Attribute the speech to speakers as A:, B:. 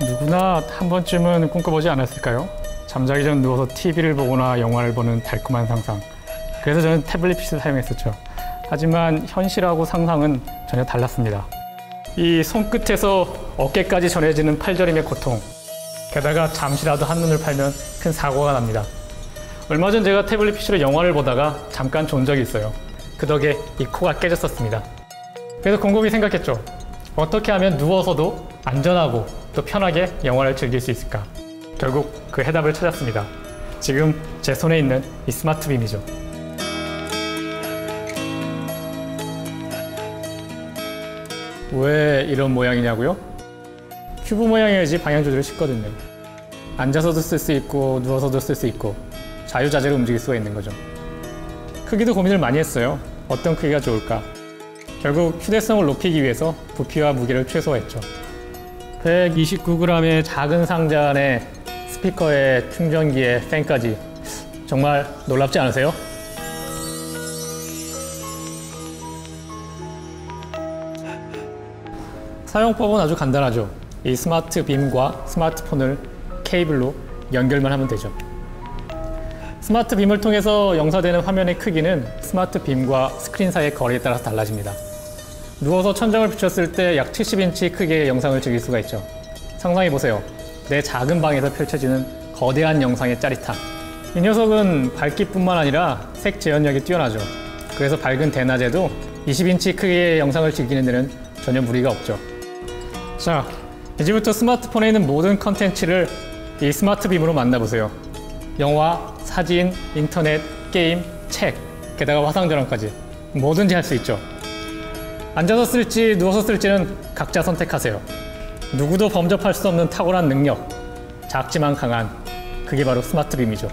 A: 누구나 한 번쯤은 꿈꿔보지 않았을까요? 잠자기 전 누워서 TV를 보거나 영화를 보는 달콤한 상상. 그래서 저는 태블릿 PC를 사용했었죠. 하지만 현실하고 상상은 전혀 달랐습니다. 이 손끝에서 어깨까지 전해지는 팔저림의 고통. 게다가 잠시라도 한눈을 팔면 큰 사고가 납니다. 얼마 전 제가 태블릿 PC로 영화를 보다가 잠깐 존 적이 있어요. 그 덕에 이 코가 깨졌었습니다. 그래서 곰곰이 생각했죠. 어떻게 하면 누워서도 안전하고 또 편하게 영화를 즐길 수 있을까? 결국 그 해답을 찾았습니다. 지금 제 손에 있는 이 스마트 빔이죠. 왜 이런 모양이냐고요? 큐브 모양이어야지 방향 조절이 쉽거든요. 앉아서도 쓸 수 있고 누워서도 쓸 수 있고 자유자재로 움직일 수가 있는 거죠. 크기도 고민을 많이 했어요. 어떤 크기가 좋을까? 결국 휴대성을 높이기 위해서 부피와 무게를 최소화했죠. 129g의 작은 상자 안에 스피커에 충전기에 팬까지 정말 놀랍지 않으세요? 사용법은 아주 간단하죠. 이 스마트 빔과 스마트폰을 케이블로 연결만 하면 되죠. 스마트 빔을 통해서 영사되는 화면의 크기는 스마트 빔과 스크린 사이의 거리에 따라서 달라집니다. 누워서 천장을 비췄을 때 약 70인치 크기의 영상을 즐길 수가 있죠. 상상해 보세요. 내 작은 방에서 펼쳐지는 거대한 영상의 짜릿함. 이 녀석은 밝기뿐만 아니라 색 재현력이 뛰어나죠. 그래서 밝은 대낮에도 20인치 크기의 영상을 즐기는 데는 전혀 무리가 없죠. 자, 이제부터 스마트폰에 있는 모든 컨텐츠를 이 스마트 빔으로 만나보세요. 영화, 사진, 인터넷, 게임, 책, 게다가 화상 전원까지 뭐든지 할 수 있죠. 앉아서 쓸지 누워서 쓸지는 각자 선택하세요. 누구도 범접할 수 없는 탁월한 능력, 작지만 강한 그게 바로 스마트 빔이죠.